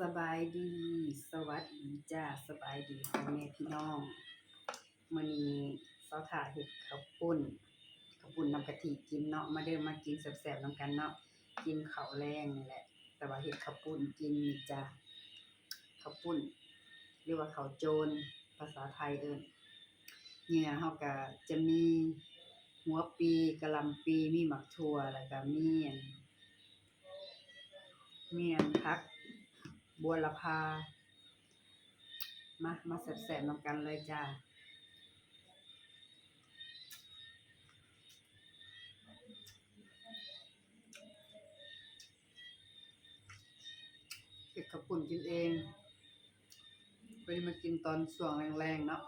สบายดี สวัสดีจ้าสบายดีพ่อแม่พี่น้องมื้อนี้เสาถ่าเฮ็ดข้าวปุ้นข้าวปุ้นน้ำกะทิกินเนาะมาเด้อมากินแซ่บๆนำกันเนาะกินข้าวแรงนี่แหละ แต่ว่าเฮ็ดข้าวปุ้นกินนี่จ้าข้าวปุ้นหรือว่าข้าวโจรภาษาไทยเอิ้นเนื้อเฮาก็จะมีหัวปีกะลำปีมีหมักถั่วแล้วก็มีอันเมียนพัก บัวละพา มา มาแสบๆนำกันเลยจ้าเก็บขับปุ่นกินเองไปมากินตอนส่วงแรงๆเนาะ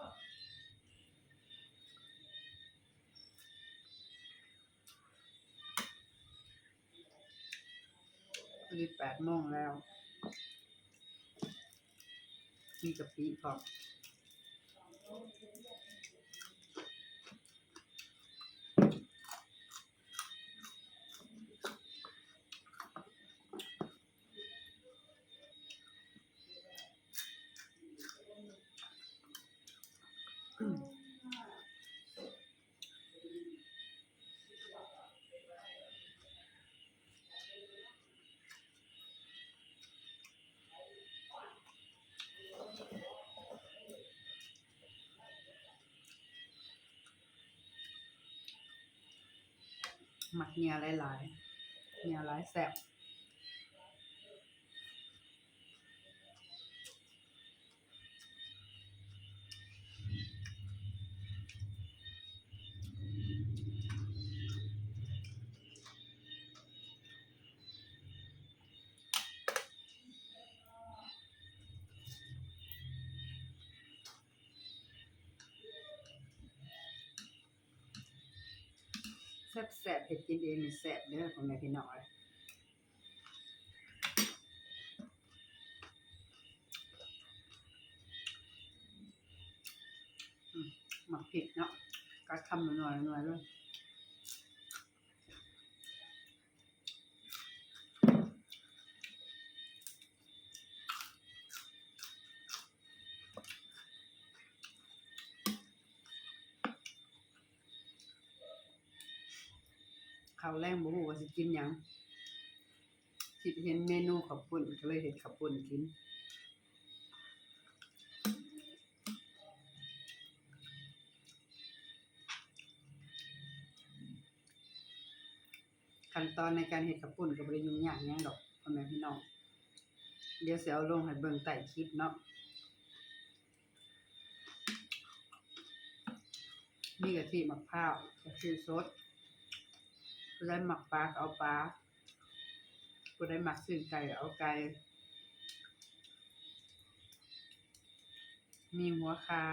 พอดีแปดโมงแล้ว มีกะปิพร้อม หมักเนียหลายๆเนียหลายแซ่บ บแซ่บเผ็ดกินเองนี่แซ่บเด้อพ่อแม่พี่น้อยหมักผิดเนาะกัดคำหน่อยหน่อยเลย ข้าวแรงบ่ฮู้ว่าสิกินหยังคิดเห็นเมนูข้าวปุ้นก็เลยเฮ็ดข้าวปุ้นกินขั้นตอนในการเฮ็ดข้าวปุ้นก็บ่ได้ยุ่งยากหยังดอกพ่อแม่พี่น้องเดี๋ยวสิเอาลงให้เบิ่งใต้คลิปเนาะมีกะทิมะพร้าวกะทิสด ผู้ใดหมักปลาก็เอาปลาผู้ใดหมักซึ่งไก่ก็เอาไก่มีหัวคา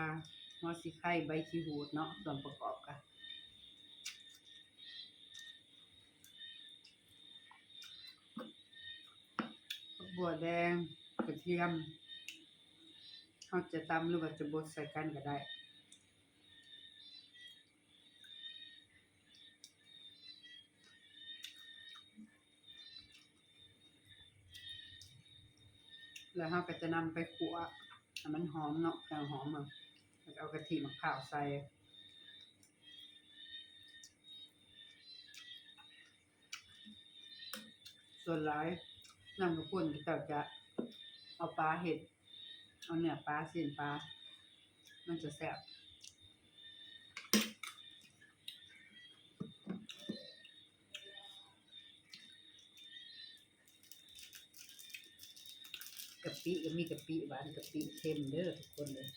หัวสีไข่ใบขี้หูดเนาะส่วนประกอบกันบัวแดงกระเทียมเขาจะตำหรือว่าจะบดใส่กันก็ได้ แล้วเราก็จะนำไปขัวให้มันหอมเนาะแกงหอมอะเอากะทิมะขาวใส่ส่วนหลายน้ำกระปุ่นก็จะเอาปลาเห็ด เอาเนื้อปลาเส้นปลา มันจะแซ่บ ปิก็มีกะปิหวานกะปิเค็มเด้อทุกคนเลย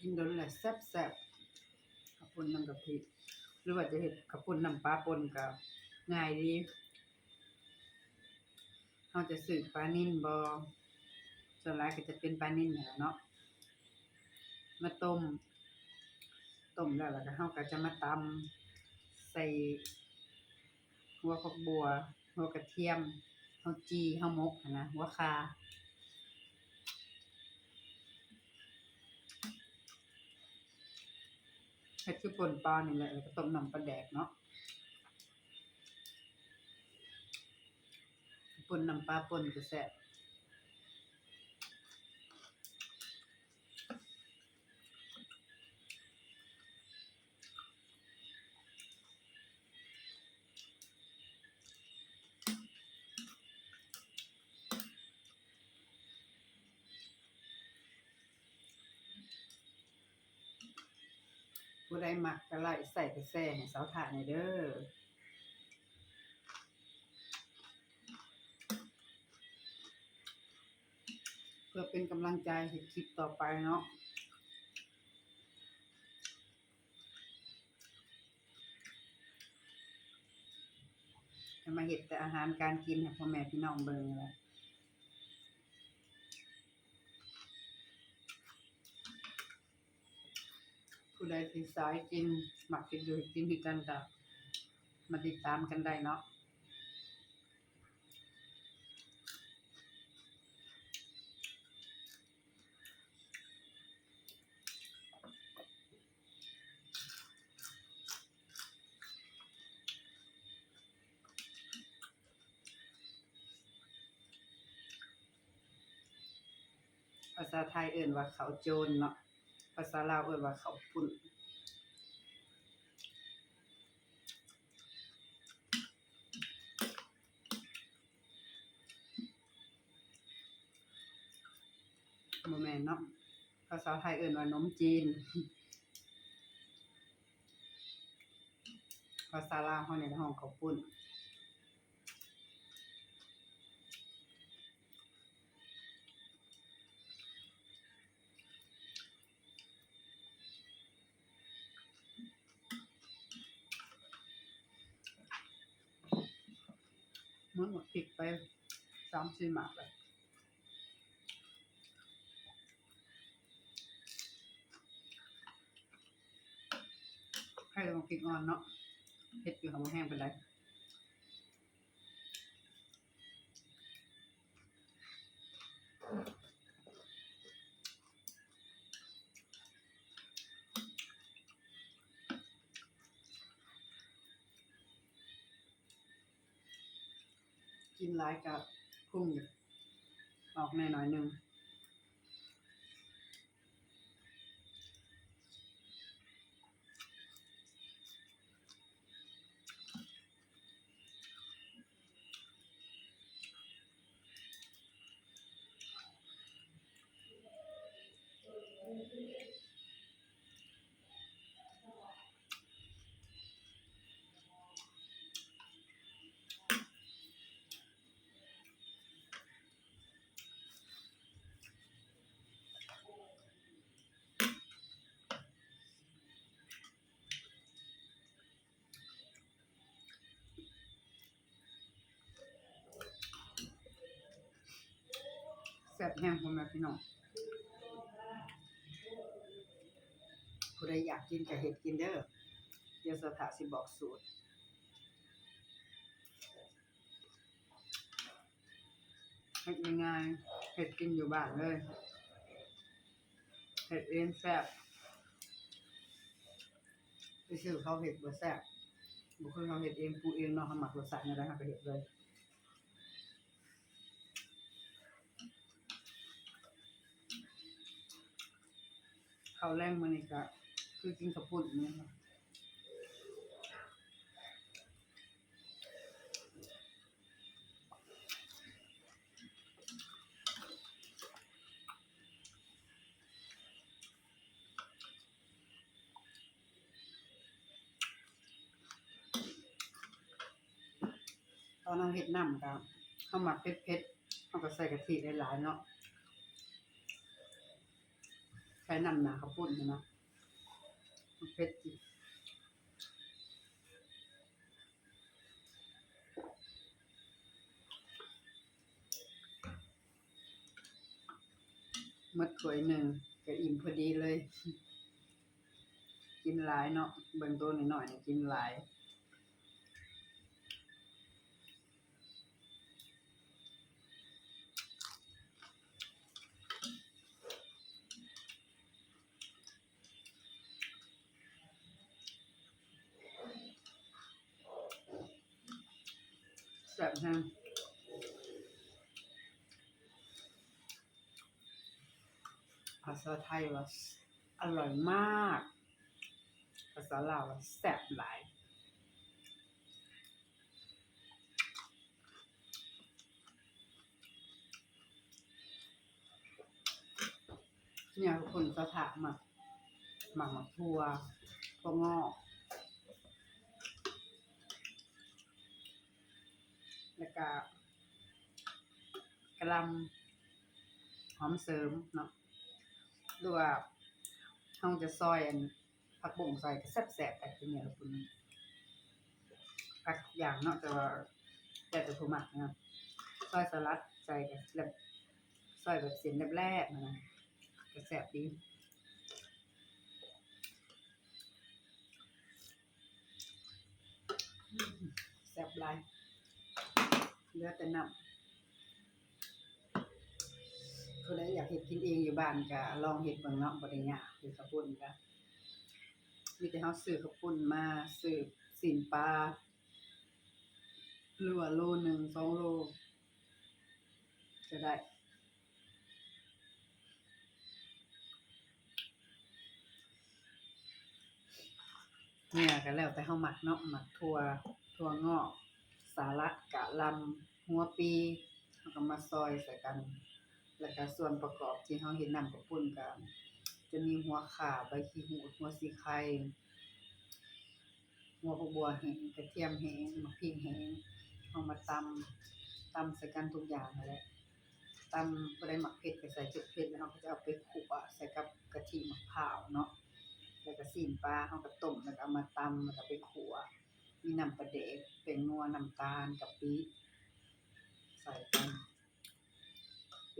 กินโดนแหละแซ่บๆข้าวปุ้นน้ำกะทิหรือว่าจะเฮ็ดข้าวปุ้นน้ำปลาปนก็ง่ายดีเฮาจะซื้อปลานิ่นบ่ส่วนหลายก็จะเป็นปลานิ่นนี่แหละเนาะมาต้มต้มแล้วแล้วก็เฮาก็จะมาตำใส่หัวผักบัวหัวกระเทียมเฮาจีเฮามกนะหัวคา เห็ดคือปนปลานี่แหละแล้วก็ต้มน้ำปลาแดกเนาะปนน้ำปลาปนก็แซ่บ ผู้ใดมักก็ไล่ใส่ไปแซ่ให้สาวถ่านเด้อเพื่อเป็นกำลังใจให้คลิปต่อไปเนาะจะมาเห็ดแต่อาหารการกินให้พ่อแม่พี่น้องเบิ่งแหละ ผู้ใดที่สายกินหมักกินอยู่กินด้วยกันก็มาติดตามกันได้เนาะภาษาไทยเอิ่นว่าเขาโจรเนาะ ภาษาลาวเอิ่นว่าเขาวปุ่นบ่แมนเนาะภาษาไทยเอิ้นว่านมจีน ภาษาลาวเฮาเนี่ยห้องข้าวปุ้นหมดพริกไป สามสี่หมากเลยให้ลองพริกอ่อนเนาะเผ็ดอยู่หอมแห้งไปเลยกินหลายกับ ออกแน่หน่อยหนึง ซ่บแห้งพ่อแม่พี่น้องผู้ใดอยากกินก็เห็ดกินเด้อเดี๋ยวสถาสิบอกสูตรเฮ็ดง่ายๆเห็ดกินอยู่บ้านเลยเห็ดเองแซ่บไปซื้อเขาเห็ดบ่แซ่บบุคคลเขาเห็ดเองปูเองเนาะเขาหมักรสชาตินี่แหละเขาก็เห็ดเลย ข้าวแรงมันนี่ก็คือกินข้าวปุ้นนี่ค่ะตอนเราเห็ดน้ำก็ข้าวหมักเผ็ดๆเขาก็ใส่กะทิหลายๆเนาะ ช้น้ำหนาข้าวปุ้นนะมันเผ็ดจิหมดถ้วยหนึ่งก็อิ่มพอดีเลย กินหลายเนาะเบิ่งตัวหน่อยๆเนี่ยกินหลาย ฮงภาษาไทยว่าอร่อยมาก ภาษาลาวว่าแซ่บหลายเนี่ยทุกคนก็ถามาหมักหมักทัวถั่วงอก แล้วก็ กระหลำหอมเสริมเนาะหรือว่าเฮาจะซอยอันผักบุ้งใส่ก็แซ่บๆไปทีเนี้ยทุกคนผักอย่างเนาะแต่ว่าแต่แต่ผู้มักนะซอยสลัดใส่แบบซอยแบบเส้นแรกๆนะก็แซ่บดีแซ่บหลายเหลือแต่น้ำ ผู้ใดอยากเฮ็ดกินเองอยู่บ้านก็ลองเฮ็ดเบิ่งเนาะบ่ได้ยากคือข้าวปุ้นก็มีแต่เฮาซื้อข้าวปุ้นมาซื้อสินปลาหรือว่าโลหนึ่งสองโลก็ได้เนี่ยก็แล้วแต่เฮาหมักเนาะหมักถั่วถั่วงอก สาลัดกะลำหัวปีเฮาก็มาซอยใส่กัน แล้วก็ส่วนประกอบที่เฮาเฮ็ดน้ำข้าวปุ้นก็จะมีหัวข่าใบขี้หูดหัวสีไข่หัวผักบัวแห้งกระเทียมแห้งมะพริกแห้งเอามาตำตำใส่กันทุกอย่างนั่นแหละตำบ่ได้หมักเผ็ดก็ใส่จุดเผ็ดแล้วเฮาก็จะเอาไปคลุกอะใส่กับกะทิมะพร้าวเนาะแล้วก็ซีนปลาเฮาก็ต้มแล้วก็เอามาตำแล้วก็ไปคั่วมีน้ำปลาแดกเป็นนัวน้ำตาลกะปิใส่กัน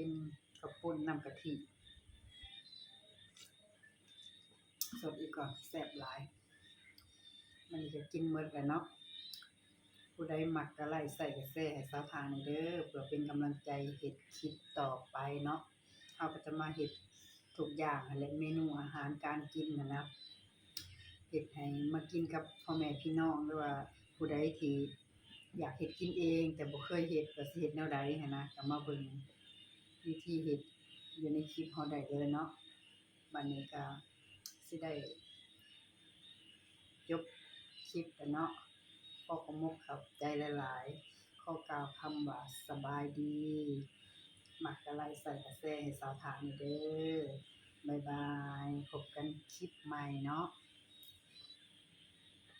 เป็นข้าวปุ้นน้ำกะทิสดอีกก่อนแซ่บหลาย มันจะกินหมดแล้วเนาะผู้ใดหมักก็ไล่ใส่กระแซ่ให้สาวทางหน่อยเด้อเพื่อเป็นกำลังใจเฮ็ดคลิปต่อไปเนาะเฮาก็จะมาเฮ็ดทุกอย่างนั่นและเมนูอาหารการกินนะนะเฮ็ดให้มากินกับพ่อแม่พี่น้องหรือว่าผู้ใดที่อยากเฮ็ดกินเอง แต่บ่เคยเฮ็ดก็สิเฮ็ดแนวใดนนะก็มาเบิ่ง วิธีเฮ็ดอยู่ในคลิปเฮาได้เลยเนาะบัดนี้ก็สิได้จบคลิปแล้วเนาะขอขอบมกเข้าใจหลายๆ ข้อกล่าวคำว่าสบายดีหมักกะไลค์ใส่กระแสให้สาวถามเด้อ บ๊ายบายพบกันคลิปใหม่เนาะ